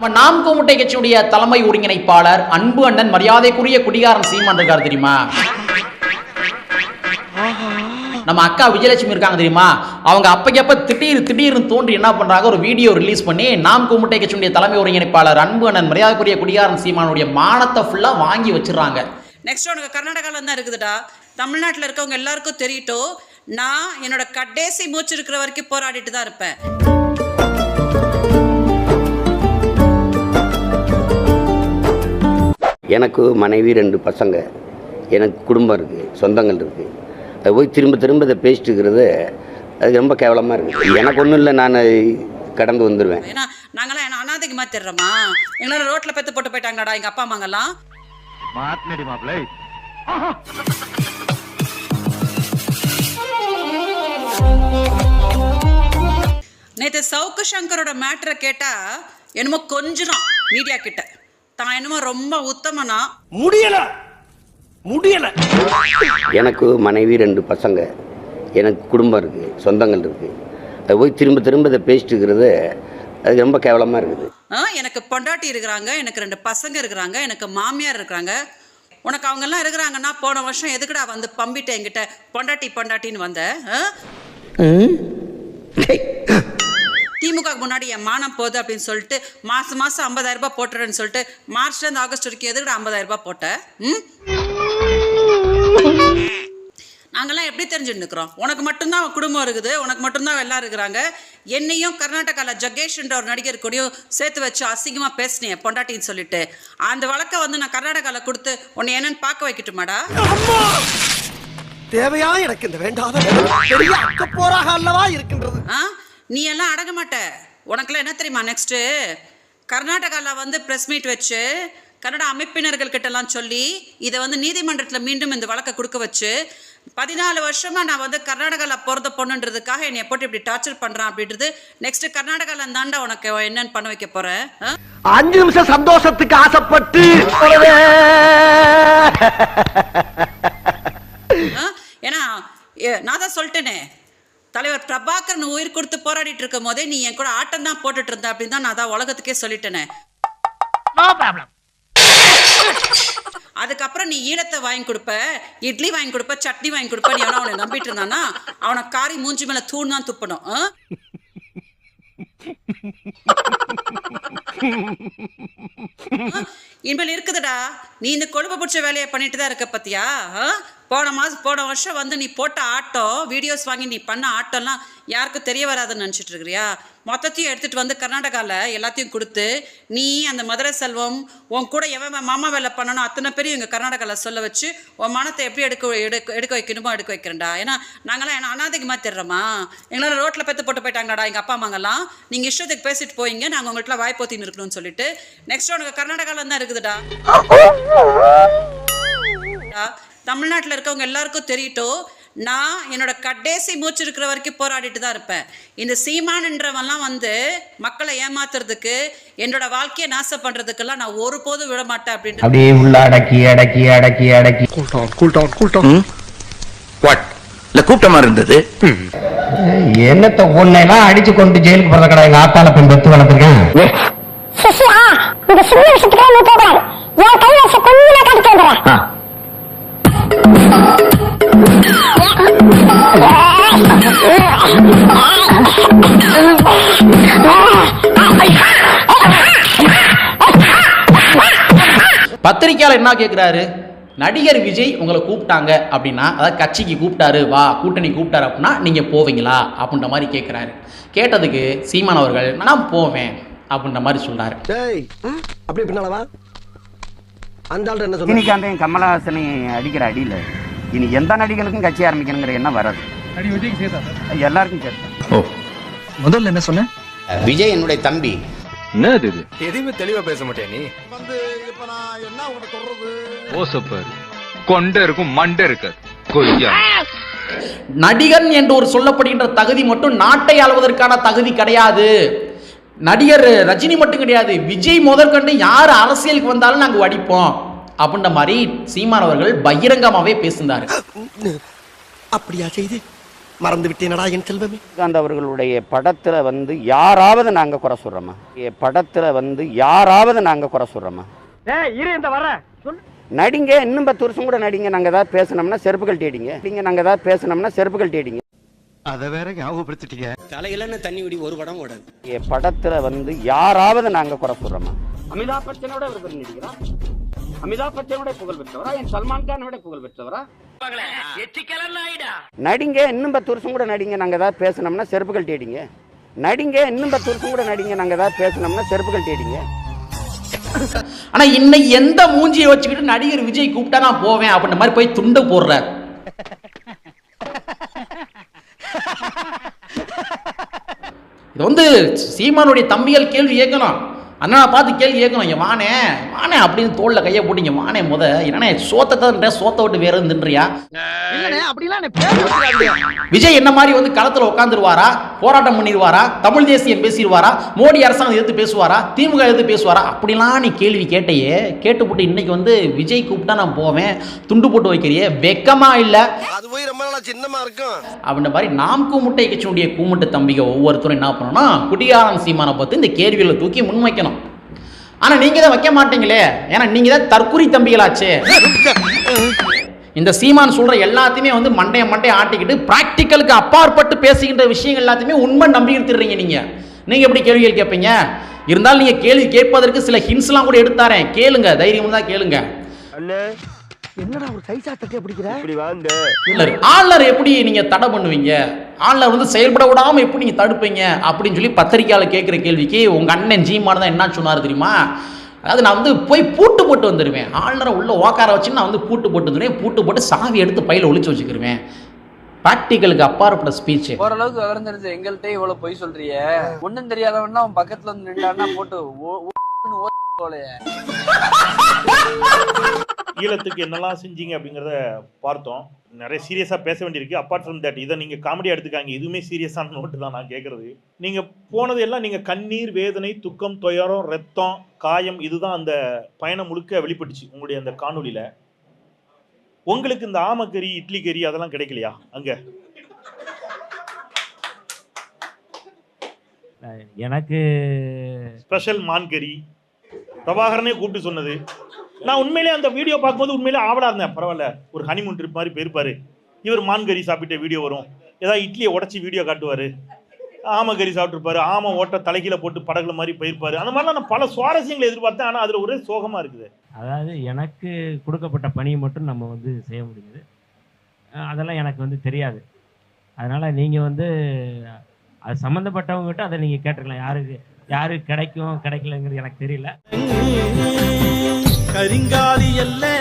நம்ம நாம் கோமுட்டை கட்சியுடைய தலைமை ஒருங்கிணைப்பாளர் அன்பு அண்ணன் மரியாதைக்குரிய குடிகாரன் சீமான் இருக்கார் தெரியுமா? நம்ம அக்கா விஜயலட்சுமி இருக்காங்க தெரியுமா? அவங்க அப்பக்கப்ப திடீர் திடீர்னு தோன்றி என்ன பண்றாங்க? ஒரு வீடியோ ரிலீஸ் பண்ணி நாம் கோமுட்டை கட்சியுடைய தலைமை ஒருங்கிணைப்பாளர் அன்பு அண்ணன் மரியாதைக்குரிய குடிகாரன் சீமானுடைய மானத்தை ஃபுல்லா வாங்கி வச்சிடறாங்க. நெக்ஸ்ட் உனக்கு கர்நாடகாவில் தான் இருக்குதுடா. தமிழ்நாட்டில் இருக்கவங்க எல்லாருக்கும் தெரியட்டும் நான் என்னோட கடைசி மூச்சு இருக்கிற வரைக்கும் போராடிட்டு தான் இருப்பேன். எனக்கு மனைவி ரெண்டு பசங்க எனக்கு குடும்பம் இருக்குது சொந்தங்கள் இருக்குது அது போய் திரும்ப திரும்ப இதை பேசிட்டு இருக்கிறது அது ரொம்ப கேவலமாக இருக்குது எனக்கு ஒன்றும் இல்லை நான் கடந்து வந்துடுவேன் ஏன்னா நாங்களாம் என்ன அனாதைக்கு மாத்திடுறோமா எங்களால ரோட்ல பெத்து போட்டு போயிட்டாங்கடா எங்க அப்பா அம்மாங்கெல்லாம்? நேற்று சவுக்கு சங்கரோட மேட்டரை கேட்டா என்னமோ கொஞ்சம் மீடியா கிட்ட. தான் என்னமோ ரொம்ப உத்தமனா? முடியல. முடியல. எனக்கு மனைவி ரெண்டு பசங்க. எனக்கு குடும்பம் இருக்குது சொந்தங்கள் இருக்குது அது போய் திரும்ப திரும்ப இதை பேசிட்டு இருக்கிறது அது ரொம்ப கேவலமாக இருக்குது. ஆ, எனக்கு பொண்டாட்டி இருக்கிறாங்க எனக்கு ரெண்டு பசங்க இருக்கிறாங்க எனக்கு மாமியார் இருக்கிறாங்க. உனக்கு அவங்க எல்லாம் இருக்கிறாங்கன்னா போன வருஷம் எதுக்குடா வந்து பம்பிட்ட என்கிட்ட பொண்டாட்டி பொண்டாட்டின்னு வந்த ஆ? திமுக முன்னாடி என் மானம் போகுது அப்படின்னு சொல்லிட்டு மாசம் மாசம் ஐம்பதாயிரம் ரூபாய் போட்டுறேன்னு சொல்லிட்டு மார்ச்ல இருந்து ஆகஸ்ட் வரைக்கும் எதுக்குடா ஐம்பதாயிரம் ரூபாய் போட்ட? ம்? நாங்கெல்லாம் எப்படி தெரிஞ்சுட்டு இருக்கிறோம் உனக்கு மட்டும்தான் குடும்பம் இருக்குது உனக்கு மட்டும்தான் எல்லாம் இருக்கிறாங்க. என்னையும் கர்நாடகாவில் ஜக்கேஷ்ன்ற ஒரு நடிகர் கூடயும் சேர்த்து வச்சு அசிங்கமாக பேசினேன் பொண்டாட்டின்னு சொல்லிட்டு. அந்த வழக்கை வந்து நான் கர்நாடகாவில் கொடுத்து உன்னை என்னன்னு பார்க்க வைக்கட்டுமாடா? தேவையா எனக்கு இந்த வேண்டாத? போராக அல்லவா இருக்கின்றது? ஆ? நீ எல்லாம் அடங்க மாட்ட உனக்கெல்லாம் என்ன தெரியுமா நெக்ஸ்ட்டு கர்நாடகாவில் வந்து ப்ரெஸ் மீட் வச்சு கன்னட அமைப்பினர்கள் கிட்டலாம் சொல்லி இதை வந்து நீதிமன்றத்தில் மீண்டும் இந்த வழக்கை கொடுக்க வச்சு பதினாலு வருஷமா நான் வந்து கர்நாடகாவில் பிறந்த பொண்ணுன்றதுக்காக என்னை போட்டு இப்படி டார்ச்சர் பண்ணுறான் அப்படின்றது நெக்ஸ்ட் கர்நாடகாவில் தாண்டா உனக்கு என்னன்னு பண்ண வைக்க போகிறேன் அஞ்சு நிமிஷம் சந்தோஷத்துக்கு ஆசைப்பட்டு ஏன்னா நான் தான் சொல்லிட்டேனே. தலைவர் பிரபாகரன் உயிர் கொடுத்து போராடிட்டு இருக்கும் போதே நீ என் கூட ஆட்டம் தான் போட்டுட்டு இருந்த அப்படின்னு தான் நான் தான் உலகத்துக்கே சொல்லிட்டேனே அதுக்கப்புறம் நீ ஈழத்தை வாங்கி கொடுப்ப இட்லி வாங்கி கொடுப்ப சட்னி வாங்கி கொடுப்ப நீ எவனோ அவனை நம்பிட்டு இருந்தானா அவனை காரி மூஞ்சி மேல தூண் தான் துப்பணும்? இனிமேல் இருக்குதுடா நீ இந்த கொழுப்பு பிடிச்ச வேலையை பண்ணிட்டு தான் இருக்க பத்தியா? போன மாதம் போன வருஷம் வந்து நீ போட்ட ஆட்டம் வீடியோஸ் வாங்கி நீ பண்ண ஆட்டம்லாம் யாருக்கும் தெரிய வராதுன்னு நினச்சிட்டு இருக்கிறியா? மொத்தத்தையும் எடுத்துகிட்டு வந்து கர்நாடகாவில் எல்லாத்தையும் கொடுத்து நீ அந்த மதுரை செல்வம் உன் கூட எவன் மாமா வேலை பண்ணணும் அத்தனை பேரும் இங்கே கர்நாடகாவில் சொல்ல வச்சு உன் மனத்தை எப்படி எடுக்க எடுக்க எடுக்க வைக்கணுமோ எடுக்க வைக்கிறேன்டா. ஏன்னா நாங்களாம் என்ன அனாதைக்கு தெரிறோமா? எங்களால் ரோட்டில் பெத்து போட்டு போயிட்டாங்கடா எங்கள் அப்பா அம்மாங்கெல்லாம். நீங்கள் இஷ்டத்துக்கு பேசிட்டு போயிங்க நாங்கள் உங்கள்கிட்ட வாய்ப்போத்தின்னு இருக்கணும்னு சொல்லிட்டு. நெக்ஸ்ட் உனக்கு கர்நாடகாவில் தான் இருக்குதுடா. தமிழ்நாட்டில் இருக்கவங்க எல்லாருக்கும் தெரியட்டும் நான் என்னோட கடைசி மூச்சு இருக்கிற வரைக்கும் போராடிட்டு தான் இருப்பேன். இந்த சீமான்ன்றவன்லாம் வந்து மக்களை ஏமாத்துறதுக்கு என்னோட வாழ்க்கையை நாசம் பண்றதுக்கெல்லாம் நான் ஒருபோதும் விட மாட்டேன் அப்படின்ட்டு அப்படியே உள்ள அடக்கி அடக்கி அடக்கி அடக்கி. வாட் இல்ல கூப்பிட்ட மாதிரி இருந்தது. என்னத்த ஒன்னெல்லாம் அடிச்சு கொண்டு ஜெயிலுக்கு போறத கடை எங்க ஆத்தால பெண் பெத்து வளர்த்துருக்கேன்? இந்த சின்ன விஷயத்துக்கு நீ போகக்கூடாது. என் கொஞ்சம் நான் பத்திரிக்கையாளர் என்ன கேட்குறாரு நடிகர் விஜய் உங்களை கூப்பிட்டாங்க அப்படின்னா அதாவது கட்சிக்கு கூப்பிட்டாரு வா கூட்டணி கூப்பிட்டாரு அப்படின்னா நீங்கள் போவீங்களா? அப்படின்ற மாதிரி கேட்குறாரு கேட்டதுக்கு சீமான் அவர்கள் நான் போவேன் அப்படின்ற மாதிரி சொல்றாரு. டேய் அப்படி பின்னாலவா அந்த ஆள் என்ன ரஜினிகாந்தையும் கமலஹாசனை அடிக்கிற அடியில இனி எந்த நடிகனுக்கும் கட்சி ஆரம்பிக்கணுங்கிற எண்ணம் வராது. எல்லாருக்கும் சேர்த்து. முதல்ல என்ன சொன்ன? விஜய் என்னுடைய தம்பி. என்னது இது? எதையுமே தெளிவா பேச மாட்டியா நீ? ஓசப்பாரு. கொண்டை இருக்கும் மண்டை இருக்காது. கொய்யா. நடிகன் என்று ஒரு சொல்லப்படுகின்ற தகுதி மட்டும் நாட்டை ஆளுவதற்கான தகுதி கிடையாது. நடிகர் ரஜினி மட்டும் கிடையாது. விஜய் முதற்கொண்டு யார் அரசியலுக்கு வந்தாலும் நாங்கள் வடிப்போம். அப்படின்ற மாதிரி சீமான் அவர்கள் பகிரங்கமாகவே பேசினார். அப்படியா செய்தி? மறந்து விட்டேனடா என் செல்வமே. ரஜினிகாந்த் அவர்களுடைய படத்துல வந்து யாராவது நாங்க குறை சொல்றோமா? என் படத்துல வந்து யாராவது நாங்க குறை சொல்றோமா? இரு இந்த வர நடிங்க இன்னும் பத்து வருஷம் கூட நடிங்க. நாங்க ஏதாவது பேசணும்னா செருப்புகள் தேடிங்க. நீங்க நாங்க ஏதாவது பேசணும்னா செருப்புகள் தேடிங்க. அத வேற ஞாபகப்படுத்திட்டீங்க. தலையில தண்ணி விடி ஒரு படம் ஓடாது. படத்துல வந்து யாராவது நாங்க குறை சொல்றோமா? அமிதாப் பச்சனோட பேர் நடிக்கிறான் அமிதாப் பச்சனோட புகழ் பெற்றவரா? என் சல்மான் கானோட புகழ் பெற்றவரா? நடிங்க இன்னும் பத்து வருஷம் கூட நடிங்க நாங்க ஏதாவது பேசணும்னா செருப்புகள் தேடிங்க. நடிங்க இன்னும் பத்து வருஷம் கூட நடிங்க நாங்க ஏதாவது பேசணும்னா செருப்புகள் தேடிங்க. ஆனா இன்னைக்கு எந்த மூஞ்சியை வச்சுக்கிட்டு நடிகர் விஜய் கூப்பிட்டா நான் போவேன் அப்படின்ற மாதிரி போய் துண்டு போடுறார். இது வந்து சீமானுடைய தம்பிகள் கேள்வி கேட்கணும். அண்ணா பார்த்து கேள்வி கேட்கணும். இங்க வானே வானே அப்படின்னு தோல்ல கையை போட்டீங்க வானே முத. என்னண்ணே சோத்தை தான் சோத்தை விட்டு வேற தின்றியா? விஜய் என்ன மாதிரி வந்து களத்துல உட்காந்துருவாரா போராட்டம் பண்ணிடுவாரா தமிழ் தேசியம் பேசிடுவாரா மோடி அரசாங்கம் எதிர்த்து பேசுவாரா? திமுக எதிர்த்து பேசுவாரா? அப்படிலாம் நீ கேள்வி கேட்டையே. கேட்டுப்புட்டு இன்னைக்கு வந்து விஜய் கூப்பிட்டா நான் போவேன். துண்டு போட்டு வைக்கிறியே. வெக்கமா இல்ல? அது போய் ரொம்ப நாளா சின்னமா இருக்கும். அப்படின்ற மாதிரி நாம் கூமுட்டை கட்சியுடைய கூமுட்டு தம்பிக ஒவ்வொருத்தரும் என்ன பண்ணணும்னா குடிகாரன் சீமானை பார்த்து இந்த கேள்விகளை தூக்கி முன்வைக்கணும் ஆனா நீங்க தான் வைக்க மாட்டீங்களே. ஏன்னா நீங்க தான் தற்குறி தம்பிகளாச்சே. இந்த சீமான் சொல்ற எல்லாத்தையுமே வந்து மண்டைய மண்டைய ஆட்டிக்கிட்டு பிராக்டிக்கலுக்கு அப்பாற்பட்டு பேசுகின்ற விஷயங்கள் எல்லாத்தையுமே உண்மை நம்பி எடுத்துடுறீங்க நீங்க. நீங்க எப்படி கேள்விகள் கேட்பீங்க? இருந்தாலும் நீங்க கேள்வி கேட்பதற்கு சில ஹிண்ட்ஸ்லாம் கூட எடுத்தாரேன் கேளுங்க தைரியம் தான் கேளுங்க. என்னடா ஒரு சைஸா தட்டியா பிடிக்கிற? ஆளுநர் ஆளுநர் எப்படி நீங்க தடை பண்ணுவீங்க? ஆளுநர் வந்து செயல்பட விடாம எப்படி நீங்க தடுப்பீங்க? அப்படின்னு சொல்லி பத்திரிக்கையாளர் கேட்குற கேள்விக்கு உங்க அண்ணன் ஜீமான் தான் என்ன சொன்னார் தெரியுமா? அதாவது நான் வந்து போய் பூட்டு போட்டு வந்துடுவேன் ஆளுநரை உள்ள உக்கார வச்சு நான் வந்து பூட்டு போட்டு வந்துடுவேன் பூட்டு போட்டு சாவி எடுத்து பையில ஒளிச்சு வச்சுக்கிருவேன். ப்ராக்டிக்கலுக்கு அப்பாற்பட்ட ஸ்பீச் ஓரளவுக்கு விவரம் தெரிஞ்ச எங்கள்கிட்ட இவ்வளவு பொய் சொல்றிய. ஒண்ணும் தெரியாதவன்னா அவன் பக்கத்துல வந்து நின்றான்னா போட்டு. ஈழத்துக்கு என்னெல்லாம் செஞ்சீங்க அப்படிங்கிறத பார்த்தோம். நிறைய சீரியஸாக பேச வேண்டியிருக்கு. அப்பார்ட் ஃப்ரம் தட் இதை நீங்கள் காமெடியாக எடுத்துக்காங்க. இதுவுமே சீரியஸான நோட்டு தான் நான் கேட்குறது. நீங்கள் போனது எல்லாம் நீங்கள் கண்ணீர் வேதனை துக்கம் துயரம் ரத்தம் காயம் இதுதான் அந்த பயணம் முழுக்க வெளிப்பட்டுச்சு உங்களுடைய அந்த காணொளியில். உங்களுக்கு இந்த ஆமக்கறி இட்லி கறி அதெல்லாம் கிடைக்கலையா? அங்கே. எனக்கு ஸ்பெஷல் மான் கறி. பிரபாகரனே கூப்பிட்டு சொன்னது. நான் உண்மையிலே அந்த வீடியோ பார்க்கும்போது உண்மையிலே ஆவலாக இருந்தேன். பரவாயில்ல ஒரு ஹனிமூன் ட்ரிப் மாதிரி போயிருப்பாரு. இவர் மான் கறி சாப்பிட்ட வீடியோ வரும். ஏதாவது இட்லியை உடச்சி வீடியோ காட்டுவார். ஆமை கறி சாப்பிட்ருப்பாரு ஆமை ஓட்ட தலைகீழ போட்டு படகுல மாதிரி போயிருப்பாரு. அந்த மாதிரிலாம் நான் பல சுவாரஸ்யங்களை எதிர்பார்த்தேன். ஆனால் அதில் ஒரே சோகமாக இருக்குது. அதாவது எனக்கு கொடுக்கப்பட்ட பணியை மட்டும் நம்ம வந்து செய்ய முடியுது அதெல்லாம் எனக்கு வந்து தெரியாது. அதனால் நீங்கள் வந்து அது சம்மந்தப்பட்டவங்ககிட்ட அதை நீங்கள் கேட்டுருக்கலாம் யாருக்கு யாரு கிடைக்கும் கிடைக்கலங்கிறது எனக்கு தெரியல. கரிங்காலி எல்லை.